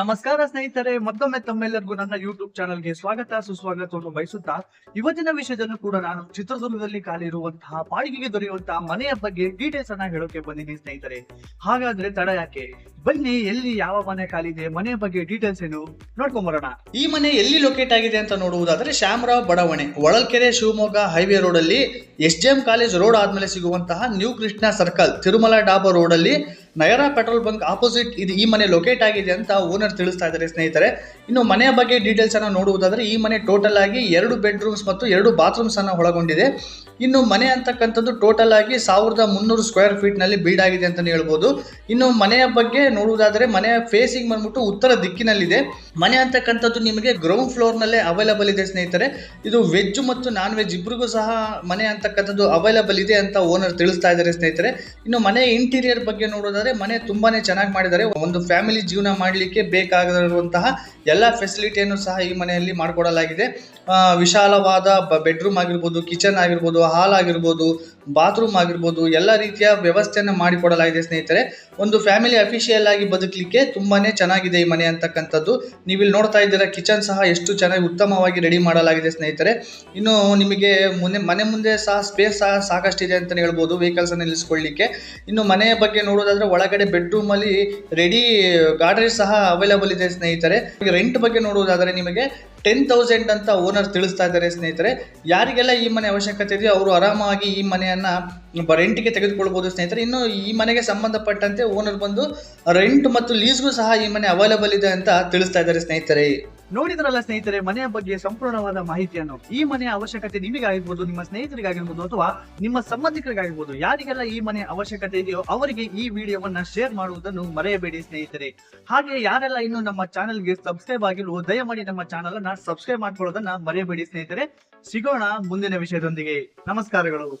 ನಮಸ್ಕಾರ ಸ್ನೇಹಿತರೆ, ಮತ್ತೊಮ್ಮೆ ತಮ್ಮೆಲ್ಲರಿಗೂ ನನ್ನ ಯೂಟ್ಯೂಬ್ ಚಾನಲ್ಗೆ ಸ್ವಾಗತ, ಸುಸ್ವಾಗತವನ್ನು ಬಯಸುತ್ತಾ, ಇವತ್ತಿನ ವಿಷಯದಲ್ಲೂ ಕೂಡ ನಾನು ಚಿತ್ರದುರ್ಗದಲ್ಲಿ ಕಾಲಿರುವಂತಹ ಬಾಡಿಗೆಗೆ ದೊರೆಯುವಂತಹ ಮನೆಯ ಬಗ್ಗೆ ಡೀಟೇಲ್ಸ್ ಅನ್ನ ಹೇಳೋಕೆ ಬಂದಿನಿ ಸ್ನೇಹಿತರೆ. ಹಾಗಾದ್ರೆ ತಡ ಯಾಕೆ? ಬನ್ನಿ, ಎಲ್ಲಿ ಯಾವ ಮನೆ ಕಾಲಿದೆ ಮನೆಯ ಬಗ್ಗೆ ಡೀಟೇಲ್ಸ್ ಏನು ನೋಡ್ಕೊಂಬರೋಣ. ಈ ಮನೆ ಎಲ್ಲಿ ಲೊಕೇಟ್ ಆಗಿದೆ ಅಂತ ನೋಡುವುದಾದ್ರೆ, ಶ್ಯಾಮರಾವ್ ಬಡಾವಣೆ ಒಳಲ್ಕೆರೆ ಶಿವಮೊಗ್ಗ ಹೈವೇ ರೋಡ್ ಅಲ್ಲಿ S D M college road ಆದ್ಮೇಲೆ ಸಿಗುವಂತಹ new Krishna circle Tirumala dhaba road ಅಲ್ಲಿ ನಯರಾ ಪೆಟ್ರೋಲ್ ಬಂಕ್ ಆಪೋಸಿಟ್ ಇದು ಈ ಮನೆ ಲೊಕೇಟ್ ಆಗಿದೆ ಅಂತ ಓನರ್ ತಿಳಿಸ್ತಾ ಇದ್ದಾರೆ ಸ್ನೇಹಿತರೆ. ಇನ್ನು ಮನೆಯ ಬಗ್ಗೆ ಡೀಟೇಲ್ಸ್ ಅನ್ನು ನೋಡುವುದಾದ್ರೆ ಈ ಮನೆ ಟೋಟಲ್ ಆಗಿ ಎರಡು ಬೆಡ್ರೂಮ್ಸ್ ಮತ್ತು ಎರಡು ಬಾತ್ರೂಮ್ಸ್ ಅನ್ನು ಒಳಗೊಂಡಿದೆ. ಇನ್ನು ಮನೆ ಅಂತಕ್ಕಂಥದ್ದು ಟೋಟಲ್ ಆಗಿ ಸಾವಿರದ ಮುನ್ನೂರು ಸ್ಕ್ವೇರ್ ಫೀಟ್ನಲ್ಲಿ ಬಿಲ್ಡ್ ಆಗಿದೆ ಅಂತಾನೆ ಹೇಳ್ಬೋದು. ಇನ್ನು ಮನೆಯ ಬಗ್ಗೆ ನೋಡುವುದಾದ್ರೆ ಮನೆಯ ಫೇಸಿಂಗ್ ಬಂದ್ಬಿಟ್ಟು ಉತ್ತರ ದಿಕ್ಕಿನಲ್ಲಿದೆ. ಮನೆ ಅಂತಕ್ಕಂಥದ್ದು ನಿಮಗೆ ಗ್ರೌಂಡ್ ಫ್ಲೋರ್ ನಲ್ಲೇ ಅವೈಲಬಲ್ ಇದೆ ಸ್ನೇಹಿತರೆ. ಇದು ವೆಜ್ ಮತ್ತು ನಾನ್ ವೆಜ್ ಇಬ್ಬರಿಗೂ ಸಹ ಮನೆ ಅಂತಕ್ಕಂಥದ್ದು ಅವೈಲಬಲ್ ಇದೆ ಅಂತ ಓನರ್ ತಿಳಿಸ್ತಾ ಇದ್ದಾರೆ ಸ್ನೇಹಿತರೆ. ಇನ್ನು ಮನೆ ಇಂಟೀರಿಯರ್ ಬಗ್ಗೆ ನೋಡೋದಾದ್ರೆ ಮನೆ ತುಂಬಾನೇ ಚೆನ್ನಾಗಿ ಮಾಡಿದ್ದಾರೆ. ಒಂದು ಫ್ಯಾಮಿಲಿ ಜೀವನ ಮಾಡಲಿಕ್ಕೆ ಬೇಕಾಗಿರುವಂತಹ ಎಲ್ಲ ಫೆಸಿಲಿಟಿಯನ್ನು ಸಹ ಈ ಮನೆಯಲ್ಲಿ ಮಾಡಿಕೊಡಲಾಗಿದೆ. ವಿಶಾಲವಾದ ಬೆಡ್ರೂಮ್ ಆಗಿರ್ಬೋದು, ಕಿಚನ್ ಆಗಿರ್ಬೋದು, ಹಾಲ್ ಆಗಿರ್ಬೋದು ಬಾತ್ರೂಮ್ ಆಗಿರ್ಬೋದು, ಎಲ್ಲ ರೀತಿಯ ವ್ಯವಸ್ಥೆಯನ್ನು ಮಾಡಿಕೊಡಲಾಗಿದೆ ಸ್ನೇಹಿತರೆ. ಒಂದು ಫ್ಯಾಮಿಲಿ ಅಫಿಷಿಯಲ್ ಆಗಿ ಬದುಕಲಿಕ್ಕೆ ತುಂಬಾನೇ ಚೆನ್ನಾಗಿದೆ ಈ ಮನೆ ಅಂತಕ್ಕಂಥದ್ದು. ನೀವು ಇಲ್ಲಿ ನೋಡ್ತಾ ಇದ್ದೀರಾ ಕಿಚನ್ ಸಹ ಎಷ್ಟು ಚೆನ್ನಾಗಿ ಉತ್ತಮವಾಗಿ ರೆಡಿ ಮಾಡಲಾಗಿದೆ ಸ್ನೇಹಿತರೆ. ಇನ್ನು ನಿಮಗೆ ಮುಂದೆ ಮನೆ ಮುಂದೆ ಸಹ ಸ್ಪೇಸ್ ಸಹ ಸಾಕಷ್ಟಿದೆ ಅಂತಲೇ ಹೇಳ್ಬೋದು ವೆಹಿಕಲ್ಸನ್ನು ನಿಲ್ಲಿಸ್ಕೊಳ್ಳಿಕ್ಕೆ. ಇನ್ನು ಮನೆಯ ಬಗ್ಗೆ ನೋಡೋದಾದರೆ ಒಳಗಡೆ ಬೆಡ್ರೂಮಲ್ಲಿ ರೆಡಿ ಗಾಡ್ರೇಜ್ ಸಹ ಅವೈಲಬಲ್ ಇದೆ ಸ್ನೇಹಿತರೆ. ರೆಂಟ್ ಬಗ್ಗೆ ನೋಡೋದಾದರೆ ನಿಮಗೆ ಟೆನ್ ತೌಸಂಡ್ ಅಂತ ಓನರ್ ತಿಳಿಸ್ತಾ ಇದ್ದಾರೆ ಸ್ನೇಹಿತರೆ. ಯಾರಿಗೆಲ್ಲ ಈ ಮನೆ ಅವಶ್ಯಕತೆ ಇದೆಯೋ ಅವರು ಆರಾಮಾಗಿ ಈ ಮನೆಯನ್ನ ರೆಂಟ್ಗೆ ತೆಗೆದುಕೊಳ್ಬೋದು ಸ್ನೇಹಿತರೆ. ಇನ್ನು ಈ ಮನೆಗೆ ಸಂಬಂಧಪಟ್ಟಂತೆ ಓನರ್ ಬಂದು ರೆಂಟ್ ಮತ್ತು ಲೀಸ್ಗೂ ಸಹ ಈ ಮನೆ ಅವೈಲಬಲ್ ಇದೆ ಅಂತ ತಿಳಿಸ್ತಾ ಇದ್ದಾರೆ ಸ್ನೇಹಿತರೆ. ನೋಡಿದ್ರಲ್ಲ ಸ್ನೇಹಿತರೆ, ಮನೆಯ ಬಗ್ಗೆ ಸಂಪೂರ್ಣವಾದ ಮಾಹಿತಿಯನ್ನು. ಈ ಮನೆಯ ಅವಶ್ಯಕತೆ ನಿಮಗಾಗಿರ್ಬೋದು, ನಿಮ್ಮ ಸ್ನೇಹಿತರಿಗಾಗಿರ್ಬೋದು ಅಥವಾ ನಿಮ್ಮ ಸಂಬಂಧಿಕರಿಗಾಗಿರ್ಬೋದು. ಯಾರಿಗೆಲ್ಲ ಈ ಮನೆಯ ಅವಶ್ಯಕತೆ ಇದೆಯೋ ಅವರಿಗೆ ಈ ವಿಡಿಯೋವನ್ನ ಶೇರ್ ಮಾಡುವುದನ್ನು ಮರೆಯಬೇಡಿ ಸ್ನೇಹಿತರೆ. ಹಾಗೆ ಯಾರೆಲ್ಲ ಇನ್ನು ನಮ್ಮ ಚಾನೆಲ್ಗೆ ಸಬ್ಸ್ಕ್ರೈಬ್ ಆಗಿರುವ ದಯಮಾಡಿ ನಮ್ಮ ಚಾನಲ್ ಅನ್ನ ಸಬ್ಸ್ಕ್ರೈಬ್ ಮಾಡ್ಕೊಳ್ಳೋದನ್ನ ಮರೆಯಬೇಡಿ ಸ್ನೇಹಿತರೆ. ಸಿಗೋಣ ಮುಂದಿನ ವಿಷಯದೊಂದಿಗೆ. ನಮಸ್ಕಾರಗಳು.